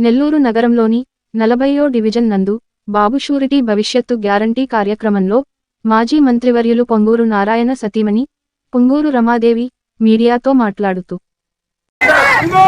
నెల్లూరు నగరంలోని నలభయో డివిజన్ నందు బాబు షూరిటీ భవిష్యత్తు గ్యారంటీ కార్యక్రమంలో మాజీ మంత్రివర్యులు పొంగూరు నారాయణ సతీమణి పొంగూరు రమాదేవి మీడియాతో మాట్లాడుతూ. ఇందో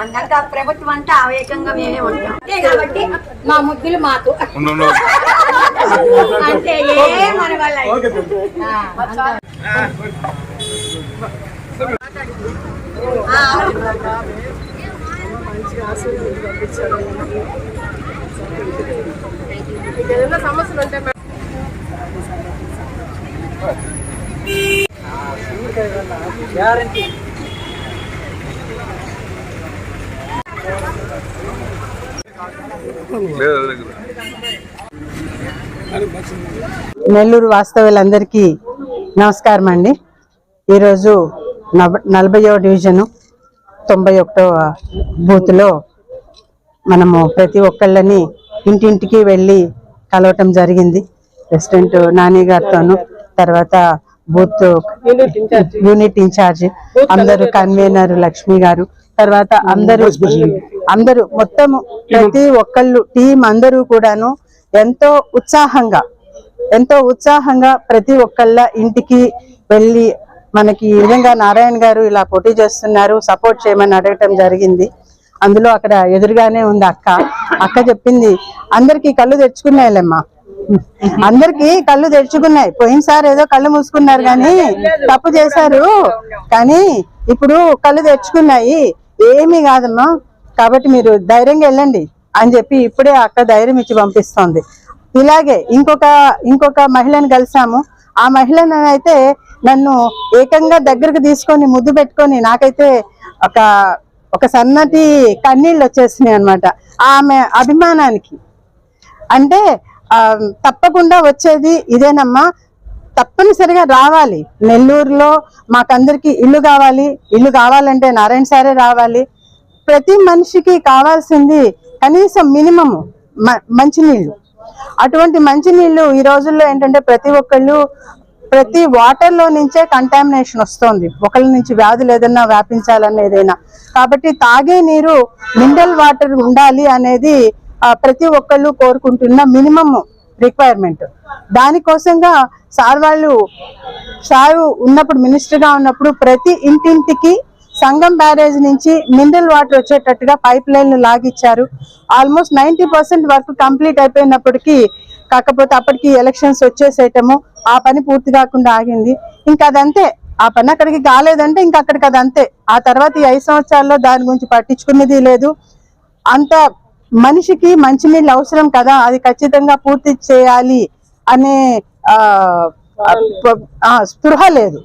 అందాక ప్రభుత్వం అంతా అవేకంగా మేమే ఉంటాం. అంతే కాబట్టి మా ముద్దులు మాకు. అంటే ఏ మన వల్ల ఆ, అంతా. ఆ, అవును. నెల్లూరు వాస్తవ్యులందరికీ నమస్కారం అండి. ఈరోజు నలభైవ డివిజను తొంభై ఒకటవ బూత్లో మనము ప్రతి ఒక్కళ్ళని ఇంటింటికి వెళ్ళి కలవటం జరిగింది. ప్రెసిడెంట్ నాని గారితోను తర్వాత బూత్ యూనిట్ ఇన్ఛార్జ్ అందరూ కన్వీనర్ లక్ష్మి గారు తర్వాత అందరూ అందరూ మొత్తము ప్రతి ఒక్కళ్ళు టీం అందరూ కూడాను ఎంతో ఉత్సాహంగా ఎంతో ఉత్సాహంగా ప్రతి ఒక్కళ్ళ ఇంటికి వెళ్ళి మనకి ఈ విధంగా నారాయణ గారు ఇలా పోటీ చేస్తున్నారు సపోర్ట్ చేయమని అడగటం జరిగింది. అందులో అక్కడ ఎదురుగానే ఉంది అక్క. అక్క చెప్పింది అందరికి కళ్ళు తెచ్చుకున్నాయిలేమ్మా అందరికి కళ్ళు తెరుచుకున్నాయి. పోయినసారి ఏదో కళ్ళు మూసుకున్నారు కానీ తప్పు చేశారు. కానీ ఇప్పుడు కళ్ళు తెరుచుకున్నాయి. ఏమీ కాదమ్మా. కాబట్టి మీరు ధైర్యంగా వెళ్ళండి. అని చెప్పి ఇప్పుడే అక్క ధైర్యం ఇచ్చి పంపిస్తోంది. ఇలాగే ఇంకొక ఇంకొక మహిళను కలిసాము ఆ మహిళను అయితే నన్ను ఏకంగా దగ్గరకు తీసుకొని ముద్దు పెట్టుకొని నాకైతే ఒక ఒక సన్నటి కన్నీళ్ళు వచ్చేసినాయి అనమాట ఆమె అభిమానానికి. అంటే తప్పకుండా వచ్చేది ఇదేనమ్మా. తప్పనిసరిగా రావాలి. నెల్లూరులో మాకందరికి ఇల్లు కావాలి. ఇల్లు కావాలంటే నారాయణ సారే రావాలి. ప్రతి మనిషికి కావాల్సింది కనీసం మినిమము మంచినీళ్ళు. అటువంటి మంచినీళ్ళు ఈ రోజుల్లో ఏంటంటే ప్రతి ఒక్కళ్ళు ప్రతి వాటర్లో నుంచే కంటామినేషన్ వస్తుంది. ఒకళ్ళ నుంచి వ్యాధులు ఏదైనా. వ్యాపించాలనేదైనా కాబట్టి తాగే నీరు మినరల్ వాటర్ ఉండాలి అనేది ప్రతి ఒక్కళ్ళు కోరుకుంటున్న మినిమం రిక్వైర్మెంట్ దానికోసంగా సార్ వాళ్ళు సారు ఉన్నప్పుడు మినిస్టర్గా ఉన్నప్పుడు ప్రతి ఇంటింటికి సంగం బ్యారేజ్ నుంచి మినరల్ వాటర్ వచ్చేటట్టుగా పైప్ లైన్లు లాగిచ్చారు. Almost ninety percent work complete అయిపోయినప్పటికీ కాకపోతే అప్పటికి ఎలక్షన్స్ వచ్చేసేయటము ఆ పని పూర్తి కాకుండా ఆగింది. ఇంకా అదంతే. ఆ పని అక్కడికి కాలేదంటే ఇంకా అక్కడికి అదంతే ఆ తర్వాత ఈ ఐదు సంవత్సరాల్లో దాని గురించి పట్టించుకునేది లేదు. అంత మనిషికి మంచినీళ్ళు అవసరం కదా. అది ఖచ్చితంగా పూర్తి చేయాలి అనే స్పృహ లేదు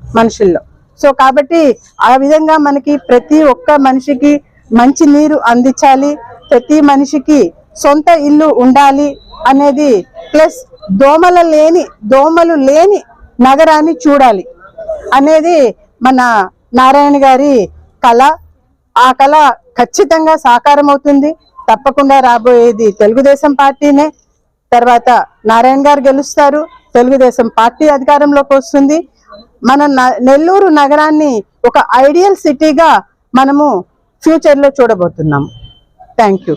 మనుషుల్లో. సో కాబట్టి ఆ విధంగా మనకి ప్రతి ఒక్క మనిషికి మంచి నీరు అందించాలి. ప్రతి మనిషికి సొంత ఇల్లు ఉండాలి. అనేది ప్లస్ దోమల లేని దోమలు లేని నగరాన్ని చూడాలి అనేది మన నారాయణ గారి కళ. ఆ కళ ఖచ్చితంగా సాకారం అవుతుంది తప్పకుండా రాబోయేది తెలుగుదేశం పార్టీనే. తర్వాత నారాయణ గారు గెలుస్తారు. తెలుగుదేశం పార్టీ అధికారంలోకి వస్తుంది. మన న- నెల్లూరు నగరాన్ని ఒక ఐడియల్ సిటీగా మనము ఫ్యూచర్లో చూడబోతున్నాం. చూడబోతున్నాము థ్యాంక్ యూ.